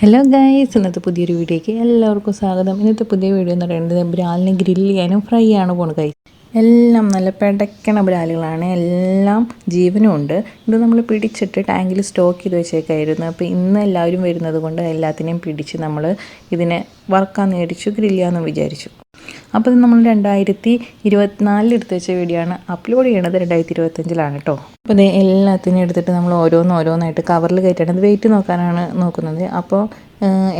Hello guys ഇന്നത്തെ പുതിയൊരു വീഡിയോയ്ക്ക് എല്ലാവർക്കും സ്വാഗതം. ഇന്നത്തെ പുതിയ വീഡിയോ എന്ന് പറയുന്നത് ബ്രാലിനെ ഗ്രില്ല് ചെയ്യാനും ഫ്രൈ ആണ് പോകുന്നത് ഗൈസ് എല്ലാം നല്ല പെടക്കണ ബ്രാലുകളാണ്. എല്ലാം ജീവനും ഉണ്ട്. ഇത് നമ്മൾ പിടിച്ചിട്ട് ടാങ്കിൽ സ്റ്റോക്ക് ചെയ്ത് വെച്ചേക്കായിരുന്നു. അപ്പോൾ ഇന്ന് എല്ലാവരും വരുന്നത് കൊണ്ട് എല്ലാത്തിനെയും പിടിച്ച് നമ്മൾ ഇതിനെ വറുക്കാൻ മേടിച്ചു ഗ്രില്ല് ചെയ്യാമെന്ന് വിചാരിച്ചു. അപ്പോൾ ഇത് നമ്മൾ രണ്ടായിരത്തി ഇരുപത്തിനാലിൽ എടുത്ത് വെച്ച വീഡിയോ ആണ്. അപ്ലോഡ് ചെയ്യണത് രണ്ടായിരത്തി ഇരുപത്തഞ്ചിലാണ് കേട്ടോ. അപ്പോൾ ഇത് എല്ലാത്തിനും എടുത്തിട്ട് നമ്മൾ ഓരോന്ന് ഓരോന്നായിട്ട് കവറിൽ കയറ്റാണ്. അത് വെയിറ്റ് നോക്കാനാണ് നോക്കുന്നത്. അപ്പോൾ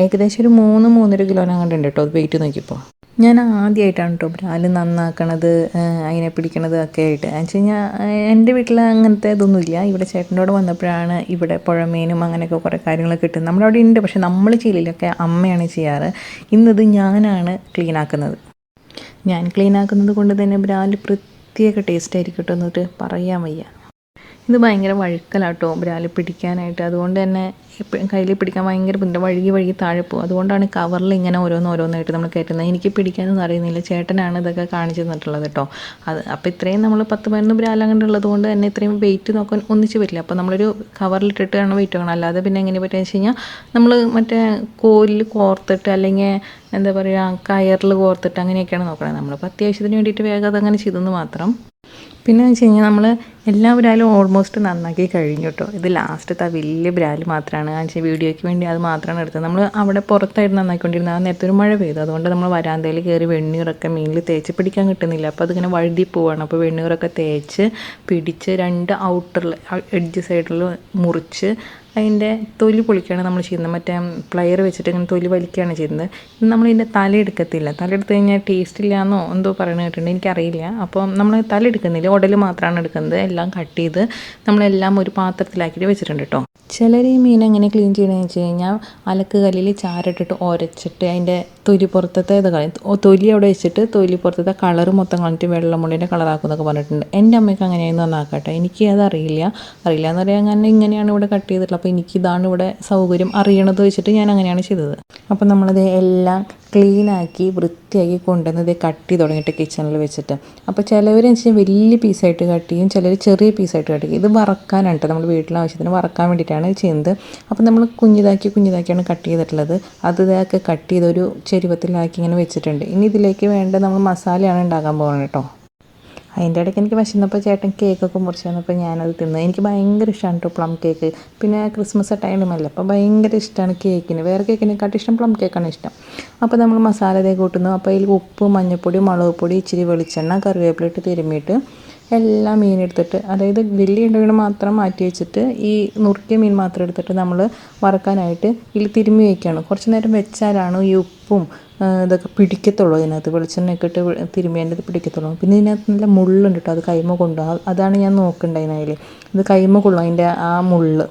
ഏകദേശം ഒരു മൂന്ന് മൂന്നര കിലോനങ്ങണ്ടുണ്ട് കേട്ടോ വെയിറ്റ് നോക്കിയപ്പോൾ ഞാൻ ആദ്യമായിട്ടാണ് കേട്ടോ ബ്രാൽ നന്നാക്കണത് അതിനെ പിടിക്കണത് ഒക്കെ ആയിട്ട്. എന്ന് കഴിഞ്ഞാൽ എന്റെ വീട്ടിൽ അങ്ങനത്തെ ഇതൊന്നുമില്ല ഇവിടെ ചേട്ടന്റെ കൂടെ വന്നപ്പോഴാണ് ഇവിടെ പുഴമീനും അങ്ങനെയൊക്കെ കുറേ കാര്യങ്ങൾ കിട്ടുന്നത്. നമ്മുടെ അവിടെ ഉണ്ട് പക്ഷേ നമ്മൾ ചെയ്യലൊക്കെ അമ്മയാണ് ചെയ്യാറ്. ഇന്നത് ഞാനാണ് ക്ലീൻ ആക്കുന്നത്. ഞാൻ ക്ലീൻ ആക്കുന്നത് കൊണ്ട് തന്നെ ബ്രാൽ പ്രത്യേക ടേസ്റ്റ് ആയിരിക്കും കേട്ടോ എന്നിട്ട് പറയാൻ വയ്യ. ഇത് ഭയങ്കര വഴുക്കലാട്ടോ ബ്രാൽ പിടിക്കാനായിട്ട്. അതുകൊണ്ട് തന്നെ കയ്യിൽ പിടിക്കാൻ ഭയങ്കര ബുദ്ധിമുട്ട്. വഴുകി വഴുകി താഴെ പോകും. അതുകൊണ്ടാണ് കവറിൽ ഇങ്ങനെ ഓരോന്ന് ഓരോന്നായിട്ട് നമ്മൾ കയറ്റുന്നത്. എനിക്ക് പിടിക്കാനൊന്നും അറിയുന്നില്ല. ചേട്ടനാണ് ഇതൊക്കെ കാണിച്ചു തന്നിട്ടുള്ളത് കേട്ടോ. അത് അപ്പോൾ ഇത്രയും നമ്മൾ പത്ത് പതിനൊന്ന് അങ്ങനെ ഉള്ളത് കൊണ്ട് തന്നെ ഇത്രയും വെയിറ്റ് നോക്കാൻ ഒന്നിച്ച് പറ്റില്ല. അപ്പോൾ നമ്മളൊരു കവറിലിട്ടിട്ടാണ് വെയിറ്റ് നോക്കണം അല്ലാതെ പിന്നെ എങ്ങനെ പറ്റുക വെച്ച് കഴിഞ്ഞാൽ നമ്മൾ മറ്റേ കോലിൽ കോർത്തിട്ട് അല്ലെങ്കിൽ എന്താ പറയുക കയറിൽ കോർത്തിട്ട് അങ്ങനെയൊക്കെയാണ് നോക്കണത്. നമ്മളിപ്പോൾ അത്യാവശ്യത്തിന് വേണ്ടിയിട്ട് വേഗം അതങ്ങനെ ചെയ്തെന്ന് മാത്രം. പിന്നെ വെച്ച് കഴിഞ്ഞാൽ നമ്മൾ എല്ലാ ബ്രാലും ഓൾമോസ്റ്റ് നന്നാക്കി കഴിഞ്ഞു കേട്ടോ ഇത് ലാസ്റ്റത്തെ ആ വലിയ ബ്രാൽ മാത്രമാണ് ആ വീഡിയോയ്ക്ക് വേണ്ടി അത് മാത്രമാണ് എടുത്തത്. നമ്മൾ അവിടെ പുറത്തായിട്ട് നന്നാക്കിക്കൊണ്ടിരുന്നത് ആ നേരത്തെ ഒരു മഴ പെയ്തു. അതുകൊണ്ട് നമ്മൾ വരാന്തയിൽ കയറി വെണ്ണീറൊക്കെ മീനിൽ തേച്ച് പിടിക്കാൻ കിട്ടുന്നില്ല. അപ്പോൾ അതിങ്ങനെ വഴുതി പോവാണ്. അപ്പോൾ വെണ്ണീറൊക്കെ തേച്ച് പിടിച്ച് രണ്ട് ഔട്ടറിൽ എഡ്ജ് സൈഡിൽ മുറിച്ച് അതിന്റെ തൊലി പൊളിക്കുകയാണ് നമ്മൾ ചെയ്യുന്നത്. മറ്റേ പ്ലയർ വെച്ചിട്ട് ഇങ്ങനെ തൊലി വലിക്കുകയാണ് ചെയ്യുന്നത്. നമ്മൾ ഇതിന്റെ തല എടുക്കത്തില്ല. തല എടുത്തു കഴിഞ്ഞാൽ ടേസ്റ്റ് ഇല്ലയെന്നോ എന്തോ പറയുന്നത് കേട്ടിട്ടുണ്ട്. എനിക്കറിയില്ല. അപ്പോൾ നമ്മൾ തല എടുക്കുന്നില്ല. ഉടൽ മാത്രമാണ് എടുക്കുന്നത്. എല്ലാം കട്ട് ചെയ്ത് നമ്മളെല്ലാം ഒരു പാത്രത്തിലാക്കിയിട്ട് വെച്ചിട്ടുണ്ട് കേട്ടോ. ചിലർ ഈ മീൻ എങ്ങനെ ക്ലീൻ ചെയ്യണമെന്ന് വെച്ച് കഴിഞ്ഞാൽ അലക്ക് കല്ലിൽ ചാരിട്ടിട്ട് ഉരച്ചിട്ട് അതിന്റെ തൊലി പുറത്തത്തെ ഇത് കളയും. തൊലി അവിടെ വെച്ചിട്ട് തൊലി പുറത്തത്തെ കളറ് മൊത്തം കളഞ്ഞിട്ട് വെള്ളം മുള്ളിന്റെ കളറാക്കുന്നൊക്കെ പറഞ്ഞിട്ടുണ്ട്. എന്റെ അമ്മയ്ക്ക് അങ്ങനെയായിരുന്നു നന്നാക്കട്ടെ. എനിക്ക് അത് അറിയില്ല. അറിയില്ല എന്ന് പറയാൻ ഇങ്ങനെയാണ് ഇവിടെ കട്ട് ചെയ്തിട്ടുള്ളത്. അപ്പോൾ എനിക്കിതാണ് ഇവിടെ സൗകര്യം അറിയണത് വെച്ചിട്ട് ഞാൻ അങ്ങനെയാണ് ചെയ്തത്. അപ്പോൾ നമ്മളത് എല്ലാം ക്ലീനാക്കി വൃത്തിയാക്കി കൊണ്ടുവന്നത് കട്ട് ചെയ്ത് തുടങ്ങിയിട്ട് കിച്ചണിൽ വെച്ചിട്ട്. അപ്പോൾ ചിലവർ വെച്ചാൽ വലിയ പീസായിട്ട് കട്ട് ചെയ്യും ചിലർ ചെറിയ പീസായിട്ട് കട്ട് ചെയ്യും ഇത് വറക്കാനാണ് നമ്മൾ വീട്ടിലെ ആവശ്യത്തിന് വറക്കാൻ വേണ്ടിയിട്ടാണ് ചെയ്യുന്നത്. അപ്പോൾ നമ്മൾ കുഞ്ഞിതാക്കി കുഞ്ഞിതാക്കിയാണ് കട്ട് ചെയ്തിട്ടുള്ളത്. അത് ഇതൊക്കെ കട്ട് ചെയ്തൊരു ചെരുവത്തിലാക്കി ഇങ്ങനെ വെച്ചിട്ടുണ്ട്. ഇനി ഇതിലേക്ക് വേണ്ട നമ്മൾ മസാലയാണ് ഉണ്ടാക്കാൻ പോകുന്നത് കേട്ടോ അതിന്റെ ഇടയ്ക്ക് എനിക്ക് വിശന്നപ്പോൾ ചേട്ടൻ കേക്കൊക്കെ മുറിച്ച് തന്നപ്പോൾ ഞാനത് തിന്നു. എനിക്ക് ഭയങ്കര ഇഷ്ടമാണ് കേട്ടോ പ്ലം കേക്ക്. പിന്നെ ക്രിസ്മസ് ടൈമല്ല അപ്പോൾ ഭയങ്കര ഇഷ്ടമാണ് കേക്കിന്. വേറെ കേക്കിനെക്കാട്ടും ഇഷ്ടം പ്ലം കേക്കാണ് ഇഷ്ടം. അപ്പോൾ നമ്മൾ മസാല ഇതേ കൂട്ടുന്നു. അപ്പോൾ അതിൽ ഉപ്പ് മഞ്ഞൾപ്പൊടി മുളക് പൊടി ഇച്ചിരി വെളിച്ചെണ്ണ കറിവേപ്പിലിട്ട് തിരുമ്മിയിട്ട് എല്ലാ മീൻ എടുത്തിട്ട് അതായത് വലിയ ഉണ്ടെങ്കിൽ മാത്രം മാറ്റി വെച്ചിട്ട് ഈ നുറുക്കിയ മീൻ മാത്രം എടുത്തിട്ട് നമ്മൾ വറക്കാനായിട്ട് ഇതിൽ തിരുമ്മി വയ്ക്കുകയാണ് കുറച്ച് നേരം വെച്ചാലാണ് ഈ ഉപ്പും ഇതൊക്കെ പിടിക്കത്തുള്ളൂ ഇതിനകത്ത് വെളിച്ചെണ്ണയൊക്കെ ഇട്ട് തിരുമ്മേണ്ടത് പിടിക്കത്തുള്ളൂ. പിന്നെ ഇതിനകത്ത് നല്ല മുള്ളുണ്ട് കേട്ടോ അത് കൈമ കൊണ്ടു അതാണ് ഞാൻ നോക്കേണ്ടതിനായാലും ഇത് കൈമ കൊള്ളും അതിന്റെ ആ മുള്ള്.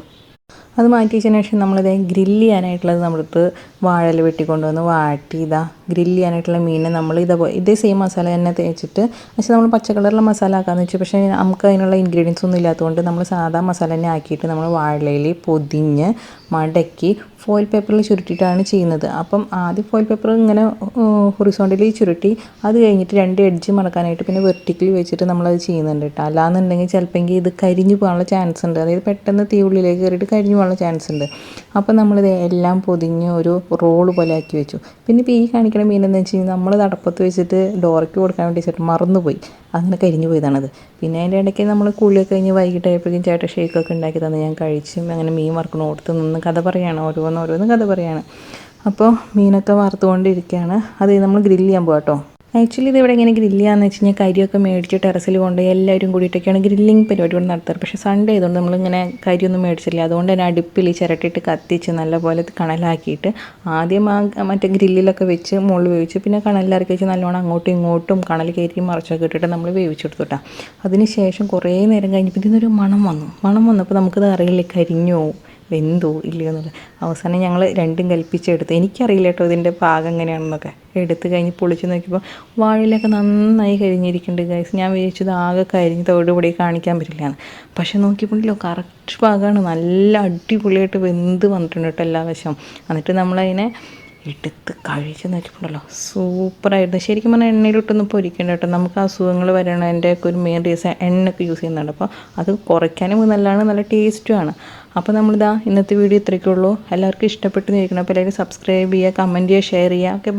അത് മാറ്റി വെച്ചതിന് ശേഷം നമ്മളിത് ഗ്രില്ല് ചെയ്യാനായിട്ടുള്ളത് നമ്മളടുത്ത് വാഴൽ വെട്ടിക്കൊണ്ടുവന്ന് വാട്ടി ഇതാ ഗ്രില്ല് ചെയ്യാനായിട്ടുള്ള മീനെ നമ്മൾ ഇതേപോലെ ഇതേ സെയിം മസാല തന്നെ തേച്ചിട്ട് പക്ഷേ നമ്മൾ പച്ച മസാല ആക്കാമെന്ന് വെച്ചു. പക്ഷേ നമുക്ക് അതിനുള്ള ഇൻഗ്രീഡിയൻസ് ഒന്നും ഇല്ലാത്തതുകൊണ്ട് നമ്മൾ സാധാ മസാല തന്നെ ആക്കിയിട്ട് നമ്മൾ വാഴയിൽ പൊതിഞ്ഞ് മടക്കി ഫോയിൽ പേപ്പറിൽ ചുരുട്ടിയിട്ടാണ് ചെയ്യുന്നത്. അപ്പം ആദ്യം ഫോയിൽ പേപ്പർ ഇങ്ങനെ ഹൊറിസോണ്ടലി ചുരുട്ടി അത് കഴിഞ്ഞിട്ട് രണ്ട് എഡ്ജ് മടക്കാനായിട്ട് പിന്നെ വെർട്ടിക്കലി വെച്ചിട്ട് നമ്മളത് ചെയ്യുന്നുണ്ട് കേട്ടോ അല്ലാന്നുണ്ടെങ്കിൽ ചിലപ്പോൾ ഇത് കരിഞ്ഞു പോകാനുള്ള ചാൻസ് ഉണ്ട്. അതായത് പെട്ടെന്ന് തീ ഉള്ളിലേക്ക് കയറിയിട്ട് കരിഞ്ഞു പോകാനുള്ള ചാൻസ് ഉണ്ട്. അപ്പം നമ്മളിത് എല്ലാം പൊതിഞ്ഞ് ഒരു റോൾ പോലെ ആക്കി വെച്ചു. പിന്നെ ഇപ്പോൾ ഈ കാണിക്കണ എന്താ വെച്ച് കഴിഞ്ഞാൽ നമ്മൾ തടപ്പത്ത് വെച്ചിട്ട് ഡോറയ്ക്ക് കൊടുക്കാൻ വേണ്ടി വെച്ചിട്ട് മറന്നുപോയി. അങ്ങനെ കരിഞ്ഞു പോയതാണത്. പിന്നെ അതിന്റെ ഇടയ്ക്ക് നമ്മൾ കുളിയൊക്കെ കഴിഞ്ഞ് വൈകിട്ടായപ്പോഴേക്കും ചേട്ടൻ ഷേക്കൊക്കെ ഉണ്ടാക്കി തന്നെ. ഞാൻ കഴിച്ചും അങ്ങനെ മീൻ വറക്കണ ഓർത്ത് നിന്ന് കഥ പറയാണ് ഓരോന്ന് ഓരോന്ന് കഥ പറയാണ്. അപ്പോൾ മീനൊക്കെ വറുത്തുകൊണ്ടിരിക്കുകയാണ് അത് നമ്മൾ ഗ്രില്ല് ചെയ്യാൻ പോകാം കേട്ടോ ആക്ച്വലി ഇത് ഇവിടെ ഇങ്ങനെ ഗ്രില്ല് ചെയ്യാന്ന് വെച്ച് കഴിഞ്ഞാൽ കരിയൊക്കെ മേടിച്ച് ടെറസിൽ കൊണ്ട് എല്ലാവരും കൂടിയിട്ടൊക്കെയാണ് ഗ്രില്ലിങ് പരിപാടി കൊണ്ട് നടത്താറ്. പക്ഷേ സൺഡേ ആയതുകൊണ്ട് നമ്മളിങ്ങനെ കരിയൊന്നും മേടിച്ചില്ല. അതുകൊണ്ട് തന്നെ അടുപ്പിൽ ചിരട്ടിയിട്ട് കത്തിച്ച് നല്ലപോലെ കണലാക്കിയിട്ട് ആദ്യം ആ മറ്റേ ഗ്രില്ലിലൊക്കെ വെച്ച് മുകളിൽ വേവിച്ച് പിന്നെ കണലിലിറക്കി വെച്ച് നല്ലോണം അങ്ങോട്ടും ഇങ്ങോട്ടും കണൽ കയറ്റി മറച്ചൊക്കെ ഇട്ടിട്ട് നമ്മൾ വേവിച്ചു കേട്ടോ അതിന് ശേഷം കുറേ നേരം കഴിഞ്ഞപ്പോൾ ഇതിനൊരു മണം വന്നു. മണം വന്നപ്പോൾ നമുക്കത് അറിയില്ല കരിഞ്ഞോ വെന്തോ ഇല്ലയോ എന്നുള്ളത് അവസാനം ഞങ്ങൾ രണ്ടും കൽപ്പിച്ചെടുത്ത്. എനിക്കറിയില്ല കേട്ടോ ഇതിന്റെ പാകം എങ്ങനെയാണെന്നൊക്കെ. എടുത്ത് കഴിഞ്ഞ് പൊളിച്ച് നോക്കിയപ്പോൾ വാഴയിലൊക്കെ നന്നായി കരിഞ്ഞിരിക്കുന്നുണ്ട് ഗൈസ് ഞാൻ വിചാരിച്ചത് ആകെ കരിഞ്ഞ് തോടുപൊടി കാണിക്കാൻ പറ്റില്ലാന്ന്. പക്ഷെ നോക്കിയപ്പോഴല്ലോ കറക്റ്റ് പാകമാണ് നല്ല അടിപൊളിയായിട്ട് വെന്ത് വന്നിട്ടുണ്ട് കേട്ടോ എല്ലാ വശം എന്നിട്ട് നമ്മളതിനെ എടുത്ത് കഴിച്ച് നോക്കിയിട്ടുണ്ടല്ലോ സൂപ്പറായിരുന്നു ശരിക്കും പറഞ്ഞാൽ എണ്ണയിലിട്ടൊന്നും പൊരിക്കേണ്ട കേട്ടോ നമുക്ക് അസുഖങ്ങൾ വരണതിന്റെ ഒക്കെ ഒരു മെയിൻ റീസൺ എണ്ണയൊക്കെ യൂസ് ചെയ്യുന്നുണ്ട്. അപ്പോൾ അത് കുറയ്ക്കാനും നല്ലതാണ് നല്ല ടേസ്റ്റുമാണ് അപ്പോൾ നമ്മളിതാ ഇന്നത്തെ വീഡിയോ ഇത്രയ്ക്കുള്ളൂ എല്ലാവർക്കും ഇഷ്ടപ്പെട്ടു നിൽക്കണം അപ്പോൾ എല്ലാവരും സബ്സ്ക്രൈബ് ചെയ്യുക കമന്റ് ചെയ്യുക ഷെയർ ചെയ്യുക. ഓക്കെ